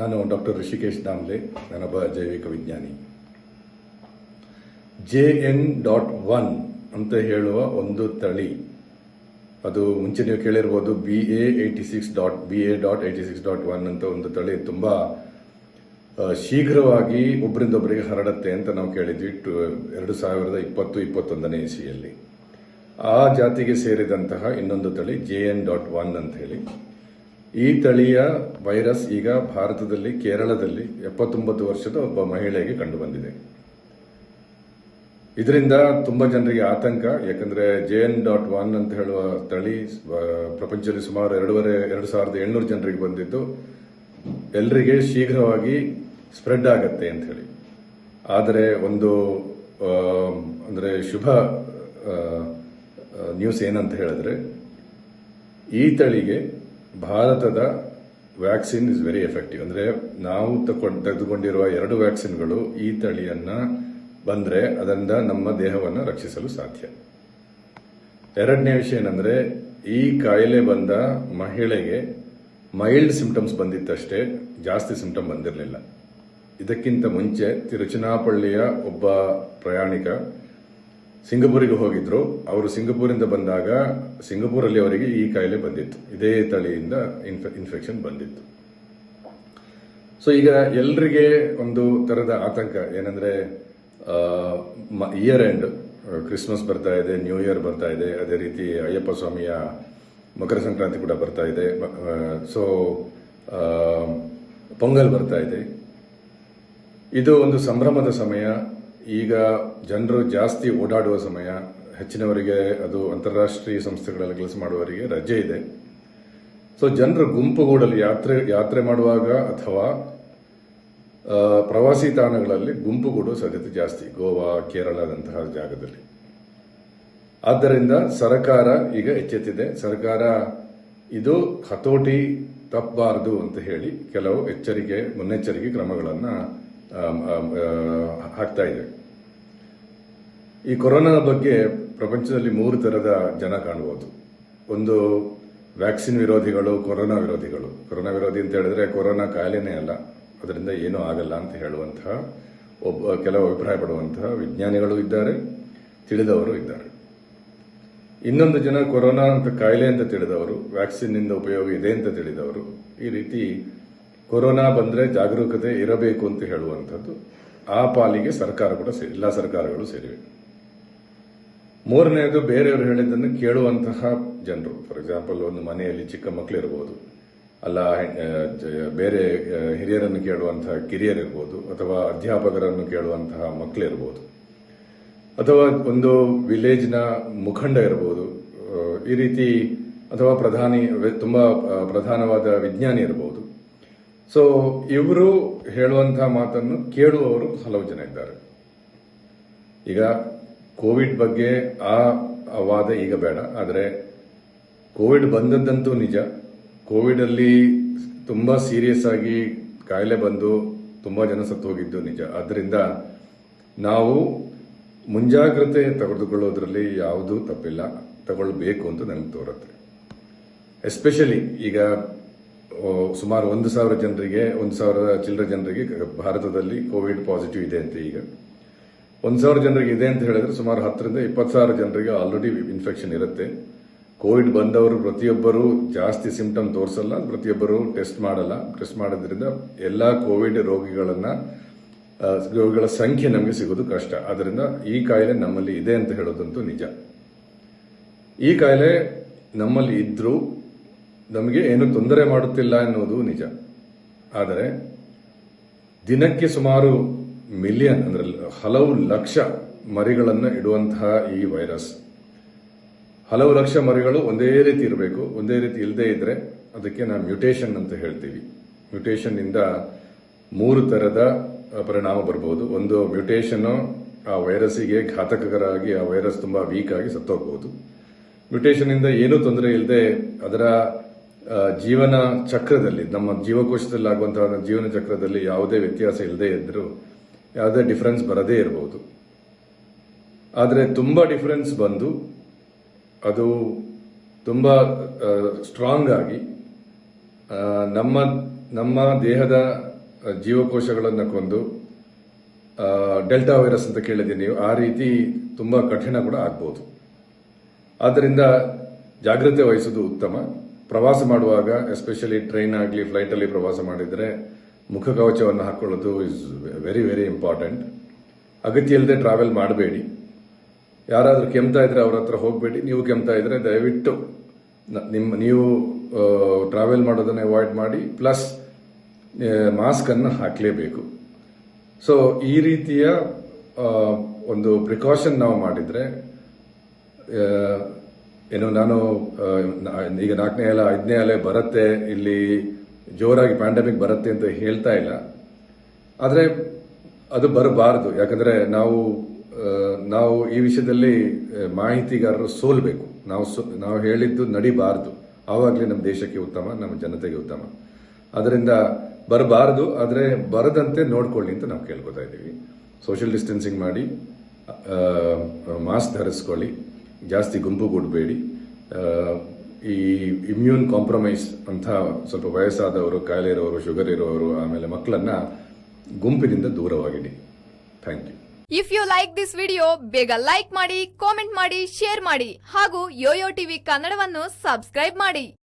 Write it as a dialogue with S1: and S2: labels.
S1: ನಾನು ಡಾಕ್ಟರ್ ಋಷಿಕೇಶ್ ದಾಮ್ಲೆ, ನಾನೊಬ್ಬ ಜೈವಿಕ ವಿಜ್ಞಾನಿ. ಜೆ ಎನ್ ಡಾಟ್ ಒನ್ ಅಂತ ಹೇಳುವ ಒಂದು ತಳಿ. ಅದು ಮುಂಚೆ ನೀವು ಕೇಳಿರ್ಬೋದು, B A eighty six dot, B A dot eighty six dot one ಅಂತ ಒಂದು ತಳಿ. ತುಂಬ ಶೀಘ್ರವಾಗಿ ಒಬ್ಬರಿಂದೊಬ್ಬರಿಗೆ ಹರಡುತ್ತೆ ಅಂತ ನಾವು ಕೇಳಿದ್ವಿ ಟು- ಎರಡು ಸಾವಿರದ ಇಪ್ಪತ್ತು, ಇಪ್ಪತ್ತೊಂದನೇ ಇಸಿಯಲ್ಲಿ ಆ ಜಾತಿಗೆ ಸೇರಿದಂತಹ ಇನ್ನೊಂದು ತಳಿ ಜೆ ಎನ್ ಡಾಟ್ ಒನ್ ಅಂತ ಹೇಳಿ. ಈ ತಳಿಯ ವೈರಸ್ ಈಗ ಭಾರತದಲ್ಲಿ, ಕೇರಳದಲ್ಲಿ ಎಪ್ಪತ್ತೊಂಬತ್ತು ವರ್ಷದ ಒಬ್ಬ ಮಹಿಳೆಗೆ ಕಂಡುಬಂದಿದೆ. ಇದರಿಂದ ತುಂಬಾ ಜನರಿಗೆ ಆತಂಕ, ಯಾಕಂದ್ರೆ ಜೆ ಎನ್ ಡಾಟ್ ಒನ್ ಅಂತ ಹೇಳುವ ತಳಿ ಪ್ರಪಂಚದಲ್ಲಿ ಸುಮಾರು ಎರಡೂವರೆ, ಎರಡು ಸಾವಿರದ ಎಂಟುನೂರು ಜನರಿಗೆ ಬಂದಿದ್ದು ಎಲ್ಲರಿಗೆ ಶೀಘ್ರವಾಗಿ ಸ್ಪ್ರೆಡ್ ಆಗತ್ತೆ ಅಂತ ಹೇಳಿ. ಆದರೆ ಒಂದು ಅಂದ್ರೆ ಶುಭ ನ್ಯೂಸ್ ಏನಂತ ಹೇಳಿದ್ರೆ, ಈ ತಳಿಗೆ ಭಾರತದ ವ್ಯಾಕ್ಸಿನ್ ಇಸ್ ವೆರಿ ಎಫೆಕ್ಟಿವ್ ಅಂದ್ರೆ ನಾವು ತಕೊಂಡ್- ತೆಗೆದುಕೊಂಡಿರುವ ಎರಡು ವ್ಯಾಕ್ಸಿನ್ಗಳು ಈ ತಳಿಯನ್ನ ಬಂದ್ರೆ ಅದರಿಂದ ನಮ್ಮ ದೇಹವನ್ನು ರಕ್ಷಿಸಲು ಸಾಧ್ಯ. ಎರಡನೇ ವಿಷಯ ಏನಂದ್ರೆ, ಈ ಕಾಯಿಲೆ ಬಂದ ಮಹಿಳೆಗೆ ಮೈಲ್ಡ್ ಸಿಂಪ್ಟಮ್ಸ್ ಬಂದಿತ್ತಷ್ಟೇ ಜಾಸ್ತಿ ಸಿಂಪ್ಟಮ್ ಬಂದಿರಲಿಲ್ಲ. ಇದಕ್ಕಿಂತ ಮುಂಚೆ ತಿರುಚನಾಪಳ್ಳಿಯ ಒಬ್ಬ ಪ್ರಯಾಣಿಕ ಸಿಂಗಪೂರಿಗೆ ಹೋಗಿದ್ರು. ಅವರು ಸಿಂಗಪೂರಿಂದ ಬಂದಾಗ ಸಿಂಗಪೂರಲ್ಲಿ ಅವರಿಗೆ ಈ ಕಾಯಿಲೆ ಬಂದಿತ್ತು. ಇದೇ ತಳಿಯಿಂದ ಇನ್ಫೆ- ಇನ್ಫೆಕ್ಷನ್ ಬಂದಿತ್ತು. ಸೊ ಈಗ ಎಲ್ರಿಗೆ ಒಂದು ತರದ ಆತಂಕ ಏನಂದ್ರೆ ಇಯರ್ ಎಂಡ್ ಕ್ರಿಸ್ಮಸ್ ಬರ್ತಾ ಇದೆ ನ್ಯೂ ಇಯರ್ ಬರ್ತಾ ಇದೆ, ಅದೇ ರೀತಿ ಅಯ್ಯಪ್ಪ ಸ್ವಾಮಿಯ ಮಕರ ಸಂಕ್ರಾಂತಿ ಕೂಡ ಬರ್ತಾ ಇದೆ. ಸೊ ಪೊಂಗಲ್ ಬರ್ತಾ ಇದೆ. ಇದು ಒಂದು ಸಂಭ್ರಮದ ಸಮಯ. ಈಗ ಜನರು ಜಾಸ್ತಿ ಓಡಾಡುವ ಸಮಯ, ಹೆಚ್ಚಿನವರಿಗೆ ಅದು ಅಂತಾರಾಷ್ಟ್ರೀಯ ಸಂಸ್ಥೆಗಳಲ್ಲಿ ಕೆಲಸ ಮಾಡುವವರಿಗೆ ರಜೆ ಇದೆ. ಸೊ ಜನರು ಗುಂಪುಗೂಡಲು ಯಾತ್ರೆ ಯಾತ್ರೆ ಮಾಡುವಾಗ ಅಥವಾ ಪ್ರವಾಸಿ ತಾಣಗಳಲ್ಲಿ ಗುಂಪುಗೂಡುವ ಸಾಧ್ಯತೆ ಜಾಸ್ತಿ, ಗೋವಾ, ಕೇರಳದಂತಹ ಜಾಗದಲ್ಲಿ. ಆದ್ದರಿಂದ ಸರ್ಕಾರ ಈಗ ಎಚ್ಚೆತ್ತಿದೆ. ಸರ್ಕಾರ ಇದು ಹತೋಟಿ ತಪ್ಪಬಾರದು ಅಂತ ಹೇಳಿ ಕೆಲವು ಎಚ್ಚರಿಕೆ, ಮುನ್ನೆಚ್ಚರಿಕೆ ಕ್ರಮಗಳನ್ನು ಹಾಕ್ತಾ ಇದೆ. ಈ ಕೊರೋನಾದ ಬಗ್ಗೆ ಪ್ರಪಂಚದಲ್ಲಿ ಮೂರು ಥರದ ಜನ ಕಾಣಬಹುದು. ಒಂದು ವ್ಯಾಕ್ಸಿನ್ ವಿರೋಧಿಗಳು, ಕೊರೋನಾ ವಿರೋಧಿಗಳು. ಕೊರೋನಾ ವಿರೋಧಿ ಅಂತ ಹೇಳಿದ್ರೆ ಕೊರೋನಾ ಕಾಯಿಲೆನೇ ಅಲ್ಲ. ಅದರಿಂದ ಏನೂ ಆಗಲ್ಲ ಅಂತ ಹೇಳುವಂತಹ ಒಬ್ಬ, ಕೆಲವು ಅಭಿಪ್ರಾಯ ಪಡುವಂತಹ ವಿಜ್ಞಾನಿಗಳು ಇದ್ದಾರೆ, ತಿಳಿದವರು ಇದ್ದಾರೆ. ಇನ್ನೊಂದು ಜನ ಕೊರೋನಾ ಅಂತ ಕಾಯಿಲೆ ಅಂತ ತಿಳಿದವರು ವ್ಯಾಕ್ಸಿನ್ನಿಂದ ಉಪಯೋಗ ಇದೆ ಅಂತ ತಿಳಿದವರು, ಈ ರೀತಿ ಕೊರೋನಾ ಬಂದರೆ ಜಾಗರೂಕತೆ ಇರಬೇಕು ಅಂತ ಹೇಳುವಂಥದ್ದು ಆ ಪಾಲಿಗೆ ಸರ್ಕಾರ ಕೂಡ ಸೇರಿ, ಎಲ್ಲ ಸರ್ಕಾರಗಳು ಸೇರಿವೆ. ಮೂರನೆಯದು ಬೇರೆಯವರು ಹೇಳಿದ್ದನ್ನು ಕೇಳುವಂತಹ ಜನರು. ಫಾರ್ ಎಕ್ಸಾಂಪಲ್ ಒಂದು ಮನೆಯಲ್ಲಿ ಚಿಕ್ಕ ಮಕ್ಕಳು ಇರಬಹುದು ಅಲ್ಲ ಬೇರೆ ಹಿರಿಯರನ್ನು ಕೇಳುವಂತಹ ಕಿರಿಯರಿರ್ಬೋದು, ಅಥವಾ ಅಧ್ಯಾಪಕರನ್ನು ಕೇಳುವಂತಹ ಮಕ್ಕಳಿರ್ಬೋದು ಅಥವಾ ಒಂದು ವಿಲೇಜ್ನ ಮುಖಂಡ ಇರಬಹುದು ಈ ರೀತಿ ಅಥವಾ ಪ್ರಧಾನಿ ತುಂಬಾ ಪ್ರಧಾನವಾದ ವಿಜ್ಞಾನಿ ಇರಬಹುದು ಸೊ ಇವರು ಹೇಳುವಂತಹ ಮಾತನ್ನು ಕೇಳುವವರು ಹಲವು ಜನ ಇದ್ದಾರೆ. ಈಗ ಕೋವಿಡ್ ಬಗ್ಗೆ ಆ ವಾದ ಈಗ ಬೇಡ. ಆದರೆ ಕೋವಿಡ್ ಬಂದದ್ದಂತೂ ನಿಜ. ಕೋವಿಡ್ ಅಲ್ಲಿ ತುಂಬಾ ಸೀರಿಯಸ್ ಆಗಿ ಕಾಯಿಲೆ ಬಂದು ತುಂಬಾ ಜನ ಸತ್ತು ಹೋಗಿದ್ದು ನಿಜ. ಆದ್ದರಿಂದ ನಾವು ಮುಂಜಾಗ್ರತೆ ತೆಗೆದುಕೊಳ್ಳೋದ್ರಲ್ಲಿ ಯಾವುದೂ ತಪ್ಪಿಲ್ಲ. ತಗೊಳ್ಬೇಕು ಅಂತ ನನಗೆ ತೋರುತ್ತೆ. ಎಸ್ಪೆಷಲಿ ಈಗ ಸುಮಾರು ಒಂದು ಸಾವಿರ ಜನರಿಗೆ, ಒಂದು ಸಾವಿರದ ಚಿಲ್ಲರೆ ಜನರಿಗೆ ಭಾರತದಲ್ಲಿ ಕೋವಿಡ್ ಪಾಸಿಟಿವ್ ಇದೆ ಅಂತ ಈಗ. ಒಂದು ಸಾವಿರ ಜನರಿಗೆ ಇದೆ ಅಂತ ಹೇಳಿದ್ರೆ ಸುಮಾರು ಹತ್ತರಿಂದ ಇಪ್ಪತ್ತು ಸಾವಿರ ಜನರಿಗೆ ಆಲ್ರೆಡಿ ಇನ್ಫೆಕ್ಷನ್ ಇರುತ್ತೆ. ಕೋವಿಡ್ ಬಂದವರು ಪ್ರತಿಯೊಬ್ಬರು ಜಾಸ್ತಿ ಸಿಂಪ್ಟಮ್ ತೋರಿಸಲ್ಲ, ಪ್ರತಿಯೊಬ್ಬರು ಟೆಸ್ಟ್ ಮಾಡಲ್ಲ. ಟೆಸ್ಟ್ ಮಾಡೋದ್ರಿಂದ ಎಲ್ಲ ಕೋವಿಡ್ ರೋಗಿಗಳನ್ನ ರೋಗಿಗಳ ಸಂಖ್ಯೆ ನಮಗೆ ಸಿಗೋದು ಕಷ್ಟ. ಆದ್ದರಿಂದ ಈ ಕಾಯಿಲೆ ನಮ್ಮಲ್ಲಿ ಇದೆ ಅಂತ ಹೇಳೋದಂತೂ ನಿಜ. ಈ ಕಾಯಿಲೆ ನಮ್ಮಲ್ಲಿ ಇದ್ರೂ ನಮಗೆ ಏನು ತೊಂದರೆ ಮಾಡುತ್ತಿಲ್ಲ ಎನ್ನುವುದು ನಿಜ. ಆದರೆ ದಿನಕ್ಕೆ ಸುಮಾರು ಮಿಲಿಯನ್, ಅಂದ್ರೆ ಹಲವು ಲಕ್ಷ ಮರಿಗಳನ್ನು ಇಡುವಂತಹ ಈ ವೈರಸ್. ಹಲವು ಲಕ್ಷ ಮರಿಗಳು ಒಂದೇ ರೀತಿ ಇರಬೇಕು, ಒಂದೇ ರೀತಿ ಇಲ್ಲದೆ ಇದ್ರೆ ಅದಕ್ಕೆ ನಾವು ಮ್ಯೂಟೇಷನ್ ಅಂತ ಹೇಳ್ತೀವಿ. ಮ್ಯೂಟೇಷನ್ ಇಂದ ಮೂರು ತರದ ಪರಿಣಾಮ ಬರಬಹುದು ಒಂದು ಮ್ಯೂಟೇಷನ್ ಆ ವೈರಸ್ಸಿಗೆ ಘಾತಕರಾಗಿ, ಆ ವೈರಸ್ ತುಂಬಾ ವೀಕ್ ಆಗಿ ಸತ್ತೋಗಬಹುದು ಮ್ಯೂಟೇಷನ್ ಇಂದ ಏನೂ ತೊಂದರೆ ಇಲ್ಲದೆ ಅದರ ಜೀವನ ಚಕ್ರದಲ್ಲಿ, ನಮ್ಮ ಜೀವಕೋಶದಲ್ಲಿ ಆಗುವಂತಹ ಜೀವನ ಚಕ್ರದಲ್ಲಿ ಯಾವುದೇ ವ್ಯತ್ಯಾಸ ಇಲ್ಲದೆ ಇದ್ದರೂ ಯಾವುದೇ ಡಿಫರೆನ್ಸ್ ಬರದೇ ಇರಬಹುದು ಆದರೆ ತುಂಬ ಡಿಫರೆನ್ಸ್ ಬಂದು ಅದು ತುಂಬ ಸ್ಟ್ರಾಂಗ್ ಆಗಿ ನಮ್ಮ ನಮ್ಮ ದೇಹದ ಜೀವಕೋಶಗಳನ್ನು ಕೊಂದು ಡೆಲ್ಟಾ ವೈರಸ್ ಅಂತ ಕೇಳಿದ್ದೀನಿ ನೀವು, ಆ ರೀತಿ ತುಂಬ ಕಠಿಣ ಕೂಡ ಆಗ್ಬೋದು. ಆದ್ದರಿಂದ ಜಾಗ್ರತೆ ವಹಿಸುವುದು ಉತ್ತಮ. ಪ್ರವಾಸ ಮಾಡುವಾಗ ಎಸ್ಪೆಷಲಿ ಟ್ರೈನ್ ಆಗಲಿ ಫ್ಲೈಟ್ ಅಲ್ಲಿ ಪ್ರವಾಸ ಮುಖ ಕವಚವನ್ನು ಹಾಕ್ಕೊಳ್ಳೋದು ಇಸ್ ವೆರಿ ವೆರಿ ಇಂಪಾರ್ಟೆಂಟ್ ಅಗತ್ಯ ಇಲ್ಲದೆ ಟ್ರಾವೆಲ್ ಮಾಡಬೇಡಿ. ಯಾರಾದರೂ ಕೆಮ್ತಾ ಇದ್ರೆ ಅವ್ರ ಹತ್ರ ಹೋಗಬೇಡಿ. ನೀವು ಕೆಮ್ತಾ ಇದ್ರೆ ದಯವಿಟ್ಟು ನಿಮ್ಮ ನೀವು ಟ್ರಾವೆಲ್ ಮಾಡೋದನ್ನು ಅವಾಯ್ಡ್ ಮಾಡಿ ಪ್ಲಸ್ ಮಾಸ್ಕ್ ಅನ್ನು ಹಾಕಲೇಬೇಕು. ಸೊ ಈ ರೀತಿಯ ಒಂದು ಪ್ರಿಕಾಷನ್ ನಾವು ಮಾಡಿದ್ರೆ ಏನು ನಾನು ಈಗ ನಾಲ್ಕನೇ ಅಲೆ, ಐದನೇ ಅಲೆ ಬರುತ್ತೆ, ಇಲ್ಲಿ ಜೋರಾಗಿ ಪ್ಯಾಂಡಮಿಕ್ ಬರುತ್ತೆ ಅಂತ ಹೇಳ್ತಾ ಇಲ್ಲ. ಆದರೆ ಅದು ಬರಬಾರದು. ಯಾಕಂದರೆ ನಾವು ನಾವು ಈ ವಿಷಯದಲ್ಲಿ ಮಾಹಿತಿಗಾರರು ಸೋಲ್ಬೇಕು. ನಾವು ನಾವು ಹೇಳಿದ್ದು ನಡಿಬಾರದು. ಆವಾಗಲೇ ನಮ್ಮ ದೇಶಕ್ಕೆ ಉತ್ತಮ, ನಮ್ಮ ಜನತೆಗೆ ಉತ್ತಮ. ಅದರಿಂದ ಬರಬಾರದು. ಆದರೆ ಬರದಂತೆ ನೋಡ್ಕೊಳ್ಳಿ ಅಂತ ನಾವು ಕೇಳ್ಕೊತಾ ಇದ್ದೀವಿ. ಸೋಷಿಯಲ್ ಡಿಸ್ಟೆನ್ಸಿಂಗ್ ಮಾಡಿ ಮಾಸ್ಕ್ ಧರಿಸ್ಕೊಳ್ಳಿ. ಜಾಸ್ತಿ ಗುಂಪು ಕೊಡಬೇಡಿ. ಈ ಇಮ್ಯೂನ್ ಕಾಂಪ್ರಮೈಸ್ ಅಂತ ಸ್ವಲ್ಪ ವಯಸ್ಸಾದವರು ಕಾಯಿಲೆ ಇರೋರು ಶುಗರ್ ಇರೋರು ಆಮೇಲೆ ಮಕ್ಕಳನ್ನ ಗುಂಪಿನಿಂದ ದೂರವಾಗಿಡಿ. Thank you
S2: if you like this video ಬೇಗ ಲೈಕ್ ಮಾಡಿ ಕಾಮೆಂಟ್ ಮಾಡಿ ಶೇರ್ ಮಾಡಿ ಹಾಗೂ ಯೋಯೋ ಟಿವಿ ಕನ್ನಡವನ್ನು ಸಬ್ಸ್ಕ್ರೈಬ್ ಮಾಡಿ.